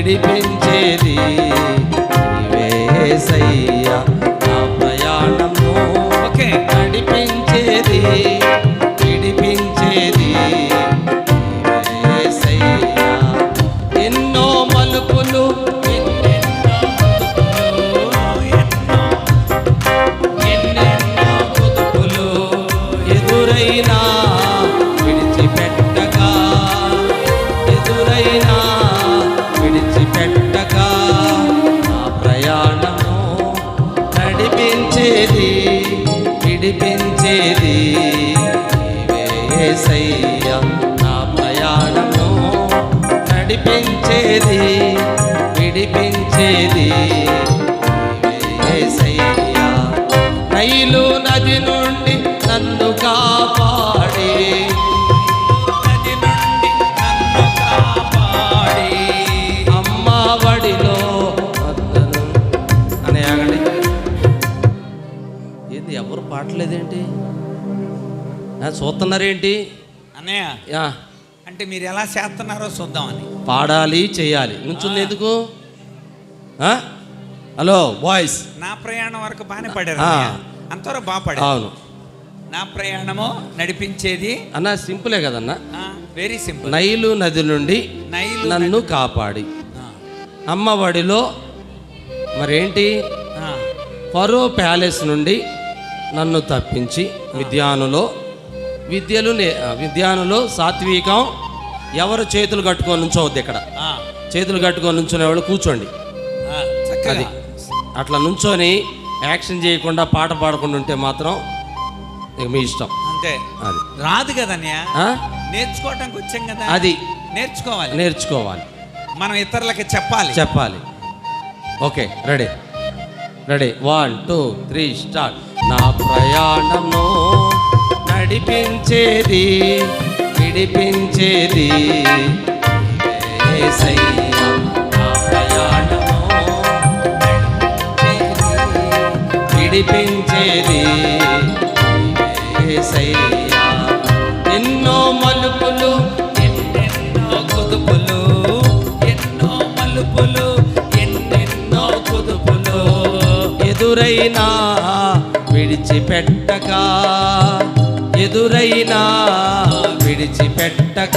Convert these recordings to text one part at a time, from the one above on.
విడిపించేది నీవేసయ్యా నా ప్రయాణము ఓకే. నడిపించేది విడిపించేది నీవేసయ్యా ఎన్నో మలుపులు ఎన్నెన్నో ఎదురైనా విడిపించేది విడిపించేది నీవే నా ప్రయాణము నడిపించేది విడిపించేది. చూస్తున్నారేంటి? అన్నయ్య అంటే మీరు ఎలా చేస్తున్నారో చూద్దామని. పాడాలి చేయాలి. నుంచుంది ఎందుకు? Hello boys. నా ప్రయాణం వరకు బాగానే పడారు. అంతవరకు బాగా పడారు. అవును. నా ప్రయాణము నడిపించేది అన్న సింపులే కదన్నా. వెరీ సింపుల్ నైలు నది నుండి నైలు నన్ను కాపాడి. ఆ, అమ్మ వడిలో మరేంటి? ఫరో ప్యాలెస్ నుండి నన్ను తప్పించి విద్యానులో విద్యలు నే విద్యానులో సాత్వికం. ఎవరు చేతులు కట్టుకొని నుంచోవద్దు ఇక్కడ. ఆ, చేతులు కట్టుకొని నుంచునేవాళ్ళు కూర్చోండి. ఆ, చక్కగా. అది. అట్లా నుంచొని యాక్షన్ చేయకుండా పాట పాడకుండా ఉంటే మాత్రం మీ ఇష్టం. అంతే. అది. రాదు ఆ? నేర్చుకోవటానికి వచ్చాం కదా? అది. నేర్చుకోవాలి. నేర్చుకోవాలి. మనం ఇతరులకి చెప్పాలి. చెప్పాలి. Okay ready. Ready. One two three start. నా ప్రయాణము విడిపించేది విడిపించేది. విడిపించేది ఎన్నో మలుపులు ఎన్నెన్నో కుదుపులు ఎన్నో మలుపులు ఎన్నెన్నో కుదుపులు ఎదురైనా విడిచిపెట్టగా ఎదురైనా విడిచిపెట్టక.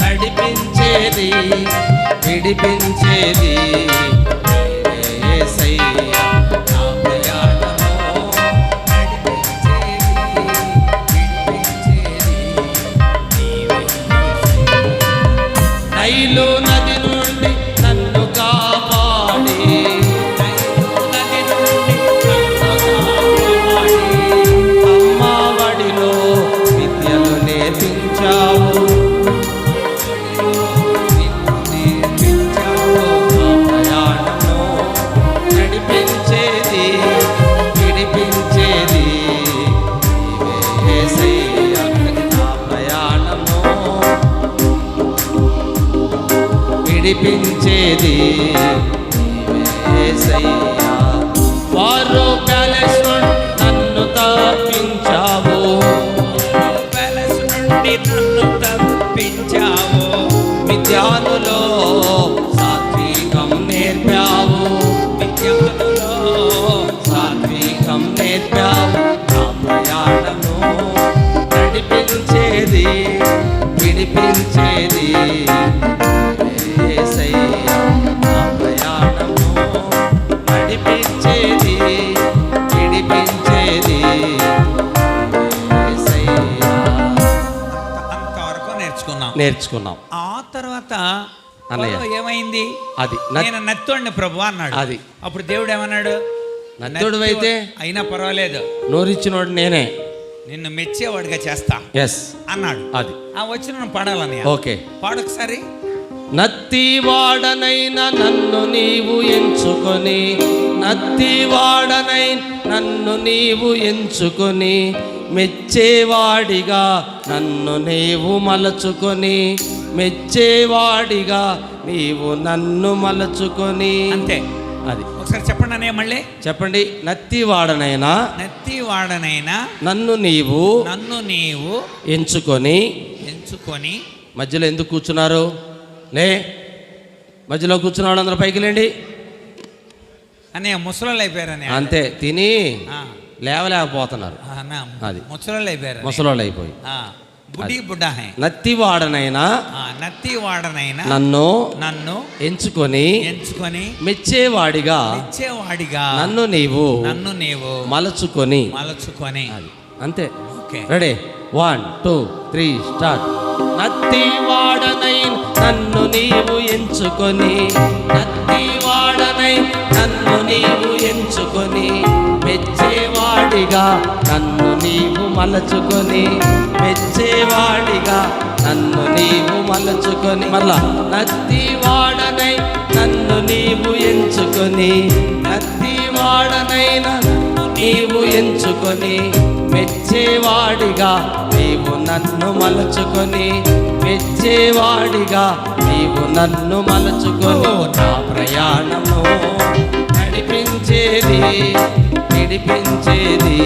నడిపించేది విడిపించేది విడిపించేది. నీవే నేర్చుకున్నాం. ఆ తర్వాత ఏమైంది? అది నేను నత్తోడిని ప్రభు అన్నాడు. అది. అప్పుడు దేవుడు ఏమన్నాడు? నత్తోడివి అయితే? అయినా పర్వాలేదు. నోరిచ్చినోడు నేనే. నిన్ను మెచ్చేవాడిగా చేస్తా ఎస్ అన్నాడు. అది. ఆ వచ్చిన పాడాలని ఓకే పాడొకసారి నత్తివాడనైన నన్ను నీవు ఎంచుకొని నత్తివాడనై నన్ను నీవు ఎంచుకొని మెచ్చేవాడిగా నన్ను నీవు మలచుకొని మెచ్చేవాడిగా నీవు నన్ను మలచుకొని. అంతే. అది. ఒకసారి చెప్పండి అనే మళ్ళీ. చెప్పండి. నత్తివాడనైనా నత్తి వాడనైనా నన్ను నీవు నన్ను నీవు ఎంచుకొని ఎంచుకొని మధ్యలో ఎందుకు కూర్చున్నారు? లే మధ్యలో కూర్చున్న వాళ్ళందరూ పైకి లేండి. అన్నయ్య ముసలోళ్ళు అయిపోయారు అన్నయ్య. అంతే తిని లేవలేకపోతున్నారు. అది. ముసలోళ్ళు అయిపోయారు ముసలోళ్ళు అయిపోయి. బుడ్డి నత్తివాడనైనా ఆ, నత్తి వాడనైనా నన్ను నన్ను ఎంచుకొని ఎంచుకొని మెచ్చేవాడిగా ఇచ్చేవాడిగా నన్ను నీవు నన్ను నీవు మలచుకొని మలచుకొని అంతే. Okay. Ready? One two three start. నత్తి వాడనై నన్ను నీవు ఎంచుకొని నత్తి వాడనై నన్ను నీవు ఎంచుకొని మెచ్చేవాడిగా నన్ను నీవు మలచుకొని మెచ్చేవాడిగా నన్ను నీవు మలచుకొని మళ్ళా నత్తి వాడనై నన్ను నీవు ఎంచుకొని నత్తి వాడనై నీవు ఎంచుకొని మెచ్చేవాడిగా నీవు నన్ను మలచుకొని మెచ్చేవాడిగా నీవు నన్ను మలచుకొని నా ప్రయాణము నడిపించేది నడిపించేది.